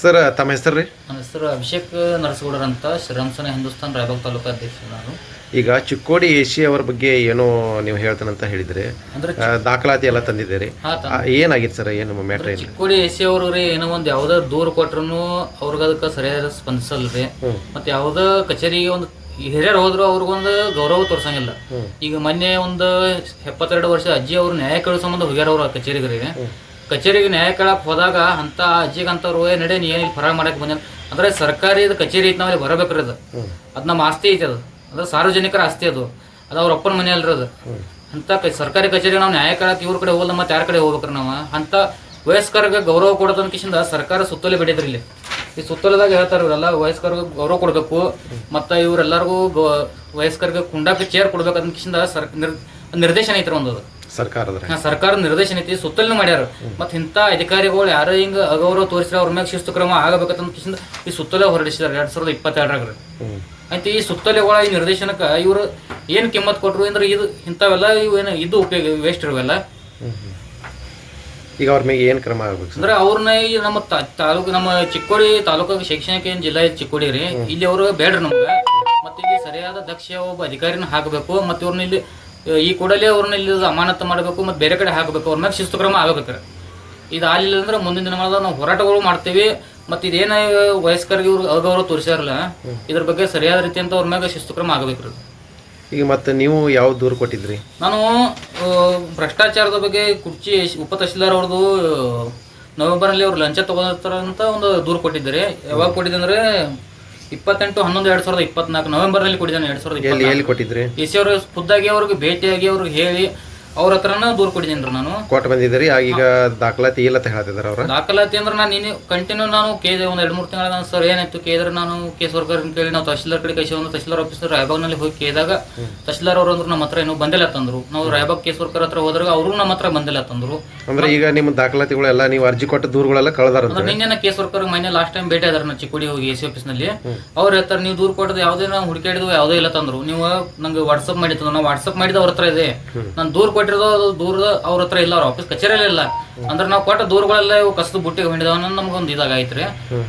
Sir ತಮ್ಮ ಹೆಸರು ರೀ? ನನ್ನ ಹೆಸರು ಅಭಿಷೇಕ್ ನರಸಗೌಡರ್ ಅಂತ ಶ್ರೀರಾಮ್ಸನ ಹಿಂದೂಸ್ತಾನ್ ರಾಯಬಾಗ್ ತಾಲೂಕು ಅಧ್ಯಕ್ಷ ನಾನು. ಈಗ ಚಿಕ್ಕೋಡಿ ಎಸಿ ಅವರ ಬಗ್ಗೆ ಏನೋ ನೀವು ಹೇಳ್ತಾನಂತ ಅಂತ ಹೇಳಿದ್ರೆ ಆ, ದಾಖಲಾತಿ ಎಲ್ಲ ತಂದಿದ್ದೀರಿ. ಹಾ ಆ, ಏನಾಗಿತ್ತು ಸರ್ ಏನು ಮ್ಯಾಟ್ರ್ ಏನು? ಚಿಕ್ಕೋಡಿ ಎ ಸಿ ಅವರು ರೀ ಏನೋ ಒಂದು ಯಾವ್ದೋ ದೂರ ಕೊಟ್ರು ಅವ್ರಿಗೆ ಅದಕ್ಕೆ ಸರಿಯಾದ ಸ್ಪಂದಿಸಲ್ರಿ ರೀ. ಮತ್ತೆ ಯಾವ್ದೋ ಕಚೇರಿಗೆ ಒಂದು ಹಿರಿಯರು ಹೋದ್ರು ಅವ್ರಿಗೊಂದು ಗೌರವ ತೋರ್ಸಂಗಿಲ್ಲ. ಈಗ ಮೊನ್ನೆ ಒಂದು ಎಪ್ಪತ್ತೆರಡು ವರ್ಷ ಅಜ್ಜಿ ಅವ್ರು ನ್ಯಾಯ ಕೇಳೋ ಸಂಬಂಧ ಹೋಗ್ಯಾರ ಅವ್ರ ಆ ಕಚೇರಿಗೆ ರೀ. ಕಚೇರಿಗೆ ನ್ಯಾಯ ಕೇಳಕ್ಕೆ ಹೋದಾಗ ಅಂತ ಅಜ್ಜಿಗೆ ಅಂತವ್ರು ಏ ನಡೆ ನೀ ಏನಿಲ್ಲ ಫರಾಗ್ ಮಾಡಕ್ ಬಂದ ಅಂದ್ರೆ ಸರ್ಕಾರಿ ಇದು ಕಚೇರಿ ಐತೆ ನಾವಲ್ಲಿ ಬರಬೇಕ್ರಿ ಅದು. ಅದು ನಮ್ಮ ಆಸ್ತಿ ಐತೆ ಅದು. ಅದು ಸಾರ್ವಜನಿಕರ ಆಸ್ತಿ ಅದು. ಅದು ಅವ್ರ ಅಪ್ಪನ ಮನೆ ಅಲ್ರಿ ಅದು. ಅಂತ ಸರ್ಕಾರಿ ಕಚೇರಿ ನಾವು ನ್ಯಾಯ ಕೇಳಕ್ಕೆ ಇವ್ರ ಕಡೆ ಹೋಗಲ್ಲ ಮತ್ತೆ ಯಾರ ಕಡೆ ಹೋಗ್ಬೇಕ್ರಿ ನಾವು? ಅಂತ ವಯಸ್ಕರಿಗೆ ಗೌರವ ಕೊಡೋದನ್ನ ಕಿಶಿಂದ ಸರ್ಕಾರ ಸುತ್ತಲೇ ಬಿಟ್ಟಿದ್ರಿ ಇಲ್ಲಿ. ಈ ಸುತ್ತಲದಾಗ ಹೇಳ್ತಾರೆ ಇವರೆಲ್ಲ ವಯಸ್ಕರಿಗೆ ಗೌರವ ಕೊಡಬೇಕು. ಮತ್ತು ಇವರೆಲ್ಲರಿಗೂ ಗೌ ವಯಸ್ಕರಿಗೆ ಕುಂಡಕ್ಕೆ ಚೇರ್ ಕೊಡ್ಬೇಕು ಕಿಶಿಂದ ಸರ್ ನಿರ್ ನಿರ್ದೇಶನ ಐತ್ರಿ ಒಂದು ಅದು. ಸರ್ಕಾರದ ಸರ್ಕಾರ ನಿರ್ದೇಶನ ಐತಿ ಸುತ್ತಲಿನ ಮಾಡ್ಯಾರ. ಮತ್ತೆ ಇಂಥ ಅಧಿಕಾರಿಗಳು ಯಾರೋ ಹಿಂಗ ಅಗೌರವ ತೋರಿಸಿದ್ರೆ ಅವ್ರ ಮ್ಯಾಗ ಶಿಸ್ತು ಕ್ರಮ ಆಗಬೇಕಂತ ಈ ಸುತ್ತಲೇ ಹೊರಡಿಸಿದಾರೆ ಎರಡ್ ಸಾವಿರದ ಇಪ್ಪತ್ತೆರಡರಾಗ ಅಂತ ಈ ಈ ಒಳ ಈ ನಿರ್ದೇಶನಕ್ಕೆ ಇವರು ಏನ್ ಕಿಮ್ಮತ್ ಕೊಟ್ರು ಅಂದ್ರೆ ಇದು ಇಂಥವೆಲ್ಲ ಇವು ಏನು ಇದು ಉಪಯೋಗ ವೇಸ್ಟ್ ಇರುವೆಲ್ಲ ಈಗ ಅವ್ರ ಮೇಲೆ ಏನು ಕ್ರಮ ಆಗಬೇಕು ಅಂದ್ರೆ ಅವ್ರನ್ನ ಈ ನಮ್ಮ ತಾಲೂಕು ನಮ್ಮ ಚಿಕ್ಕೋಡಿ ತಾಲೂಕು ಶೈಕ್ಷಣಿಕ ಏನ್ ಜಿಲ್ಲಾ ಐತಿ ಚಿಕ್ಕೋಡಿ ರೀ ಇಲ್ಲಿ ಅವರು ಬೇಡ್ರಿ ನಮ್ಗೆ. ಮತ್ತೆ ಇಲ್ಲಿ ಸರಿಯಾದ ದಕ್ಷ ಒಬ್ಬ ಅಧಿಕಾರಿನ ಹಾಕಬೇಕು ಮತ್ತೆ ಇವ್ರನ್ನ ಇಲ್ಲಿ ಈ ಕೂಡಲೇ ಅವ್ರನ್ನ ಇಲ್ಲಿ ಅಮಾನತು ಮಾಡಬೇಕು ಮತ್ತೆ ಬೇರೆ ಕಡೆ ಹಾಕಬೇಕು. ಅವ್ರ ಮ್ಯಾಗ ಶಿಸ್ತು ಕ್ರಮ ಆಗಬೇಕು ಇದು ಆಗಲಿಲ್ಲ ಅಂದ್ರೆ ಮುಂದಿನ ದಿನಗಳಲ್ಲಿ ನಾವು ಹೋರಾಟಗಳು ಮಾಡ್ತೀವಿ. ಮತ್ತೆ ಇದೇನ ವಯಸ್ಕರಿಗೆ ಇವ್ರು ಅಗೌರವ ತೋರಿಸ್ಯಾರಲ್ಲ ಇದ್ರ ಬಗ್ಗೆ ಸರಿಯಾದ ರೀತಿಯಂತ ಅವ್ರ ಮ್ಯಾಗ ಶಿಸ್ತು ಕ್ರಮ ಆಗಬೇಕ್ರಿ ಈಗ ಮತ್ತೆ ನೀವು ಯಾವ ದೂರು ಕೊಟ್ಟಿದ್ರಿ? ನಾನು ಭ್ರಷ್ಟಾಚಾರದ ಬಗ್ಗೆ ಕುರ್ಚಿ ಉಪ ತಹಶೀಲ್ದಾರ್ ಅವ್ರದ್ದು ನವೆಂಬರ್ನಲ್ಲಿ ಅವ್ರು ಲಂಚ ತಗೋತಾರ ಅಂತ ಒಂದು ದೂರು ಕೊಟ್ಟಿದ್ದಾರೆ. ಯಾವಾಗ ಕೊಟ್ಟಿದ್ದೆ ಅಂದ್ರೆ ಇಪ್ಪತ್ತೆಂಟು ಹನ್ನೊಂದು ಎರಡ್ ಸಾವಿರದ ಇಪ್ಪತ್ನಾಲ್ಕು ನವೆಂಬರ್ನಲ್ಲಿ ಕೊಟ್ಟಿದ್ದಾನೆ ಎರಡ್ ಸಾವಿರದ ಎಲ್ಲಿ ಎಲ್ಲಿ ಕೊಟ್ಟಿದ್ರಿ ಸಿ ಅವ್ರ ಖುದ್ದಾಗಿ ಅವ್ರಿಗೆ ಭೇಟಿಯಾಗಿ ಅವ್ರಿಗೆ ಹೇಳಿ ಅವ್ರ ಹತ್ರನ ದೂರ ಕೊಟ್ಟಿದ್ದೀನಿ ರೀ ನಾನು. ಕೊಟ್ಟು ಬಂದಿದ್ದೀರಿ ಈಗ ದಾಖಲಾತಿ ಇಲ್ಲ ಅಂತ ಹೇಳ್ತಿದ್ದಾರೆ ಅವ್ರ? ದಾಖಲಾತಿ ಅಂದ್ರೆ ನಾನು ನೀನು ಕಂಟಿನ್ಯೂ ನಾನು ಕೇಳಿದೆ ಒಂದು ಎರಡು ಮೂರು ತಿಂಗಳ ನಾನು ಸರ್ ಏನಾಯ್ತು ಕೇಳಿದ್ರೆ ನಾನು ಕೇಸ್ ವರ್ಕರ್ ಕೇಳಿ ನಾವು ತಹಶೀಲ್ದಾರ್ ಕಡೆ ಕಳಿಸಿ ಒಂದು ತಹಶೀಲ್ದಾರ್ ಆಫೀಸ್ ರಾಯಬಾಗ್ನಲ್ಲಿ ಹೋಗಿ ಕೇಳಿದಾಗ ತಹಶೀಲ್ದಾರ್ ಅವರು ಅಂದ್ರೆ ನಮ್ಮ ಹತ್ರ ಇನ್ನೂ ಬಂದಿಲ್ಲ ತಂದ್ರು. ನಾವು ರಾಯಬಾಗ್ ಕೇಸ್ ವರ್ಕರ್ ಹತ್ರ ಹೋದಾಗ ಅವರು ನಮ್ಮ ಹತ್ರ ಬಂದಿಲ್ಲ ತಂದ್ರು. ಅಂದ್ರೆ ಈಗ ನಿಮ್ಮ ದಾಖಲಾತಿಗಳೆಲ್ಲ ನೀವು ಅರ್ಜಿ ಕೊಟ್ಟ ದೂರುಗಳೆಲ್ಲ ಕಳೆದಾರಂತ. ಅಂದ್ರೆ ನಿನ್ನೆ ಕೇಸ್ ವರ್ಕರ್ ಮೊನ್ನೆ ಲಾಸ್ಟ್ ಟೈಮ್ ಭೇಟಿ ಆದ್ರ ಚಿಕ್ಕೋಡಿ ಹೋಗಿ ಎ ಸಿ ಆಫೀಸ್ನಲ್ಲಿ ಅವ್ರ ಹೇಳ್ತಾರೆ, ನೀವು ದೂರ ಕೊಟ್ಟದ ಯಾವ್ದೇ ನಾವು ಹುಡುಕಾಡಿದ್ವು ಯಾವುದೇ ಇಲ್ಲ ತಂದ್ರು. ನೀವು ನಂಗೆ ವಾಟ್ಸಪ್ ಮಾಡಿತ್ತು ನಾವು ವಾಟ್ಸಪ್ ಮಾಡಿದ ಅವ್ರ ಹತ್ರ ಇದೆ. ನಾನು ದೂರ ಕೊಟ್ಟಿರೋದು ಅದು ದೂರದ ಅವ್ರ ಹತ್ರ ಇಲ್ಲ, ಅವ್ರ ಆಫೀಸ್ ಕಚೇರಿಯಲ್ಲಿ ಇಲ್ಲ. ಅಂದ್ರೆ ನಾವು ಕೊಟ್ಟ ದೂರಗಳೆಲ್ಲ ಕಸದ ಬುಟ್ಟಿಗೆ ಹೊಂದಿದಾವ ನಮ್ಗೊಂದು ಇದಾಗ ಐತ್ರಿ